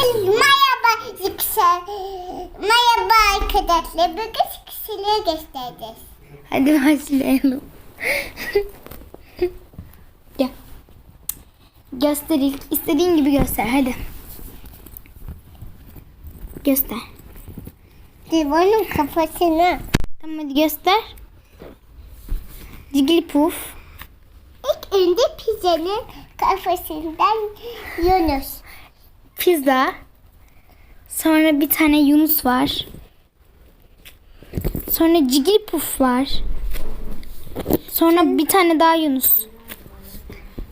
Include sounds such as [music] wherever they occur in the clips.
Merhaba Yüksel. Merhaba arkadaşlar. Bugün kişiliği göstereceğiz. Hadi başlayalım. Gel. Göster ilk. İstediğin gibi göster hadi. Göster. Divanın kafasını. Tamam hadi göster. Jigglypuff. İlk önce pizzanın kafasından Yunus. Pizza. Sonra bir tane Yunus var. Sonra Jigglypuff var. Sonra bir tane daha Yunus.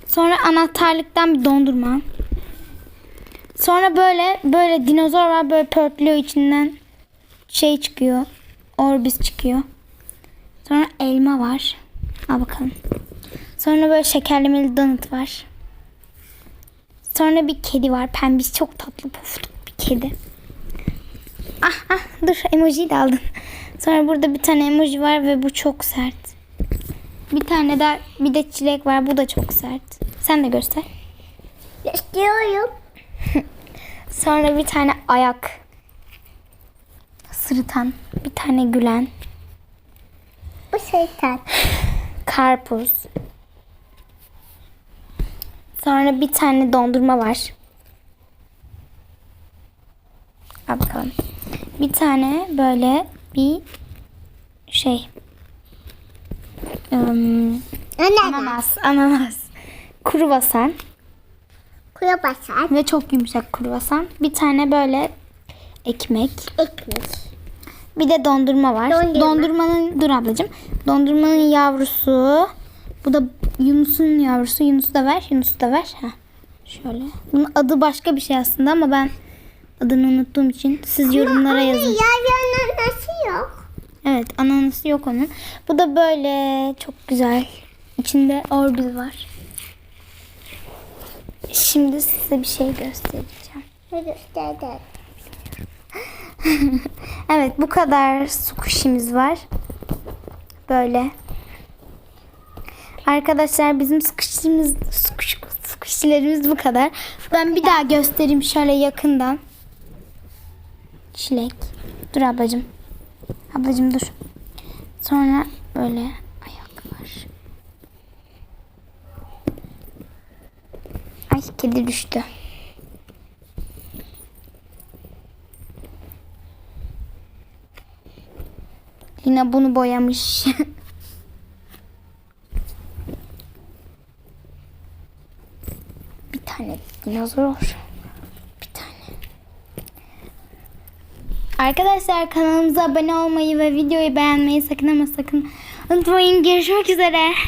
Sonra anahtarlıktan bir dondurma. Sonra böyle böyle dinozor var böyle pörtlüyor içinden şey çıkıyor. Orbis çıkıyor. Sonra elma var. Al bakalım. Sonra böyle şekerlemeli donut var. Sonra bir kedi var. Pembiş çok tatlı puftuk bir kedi. Ah ah dur emojiyi de aldın. Sonra burada bir tane emoji var ve bu çok sert. Bir tane daha bir de çilek var. Bu da çok sert. Sen de göster. Gösteriyorum. [laughs] Sonra bir tane ayak. Sırıtan. Bir tane gülen. Bu şeytan. Karpuz. Sonra bir tane dondurma var. Al bakalım. Bir tane böyle bir şey. Im, Ananas. ananas, ananas. Kruvasan Kuya basar. ve çok yumuşak kruvasan. Bir tane böyle ekmek. Ekmek. Bir de dondurma var. Dondurma. Dondurmanın dur ablacığım. Dondurmanın yavrusu. Bu da Yunus'un yavrusu. Yunus'u da ver. Yunus'u da ver. Heh. Şöyle. Bunun adı başka bir şey aslında ama ben adını unuttuğum için siz yorumlara yazın. Yavyanın nasıl yok? Evet ananası yok onun. Bu da böyle çok güzel. İçinde Orbil var. Şimdi size bir şey göstereceğim. Ne gösterdi? [laughs] Evet bu kadar squishimiz var. Böyle. Arkadaşlar bizim squishimiz squish, squishlerimiz bu kadar. Ben bir daha göstereyim şöyle yakından. Çilek. Dur ablacığım. Ablacığım dur. Sonra böyle ayak var. Ay kedi düştü. Yine bunu boyamış. [laughs] bir tane dinozor. Bir tane. Arkadaşlar kanalımıza abone olmayı ve videoyu beğenmeyi sakın ama sakın unutmayın. Görüşmek üzere.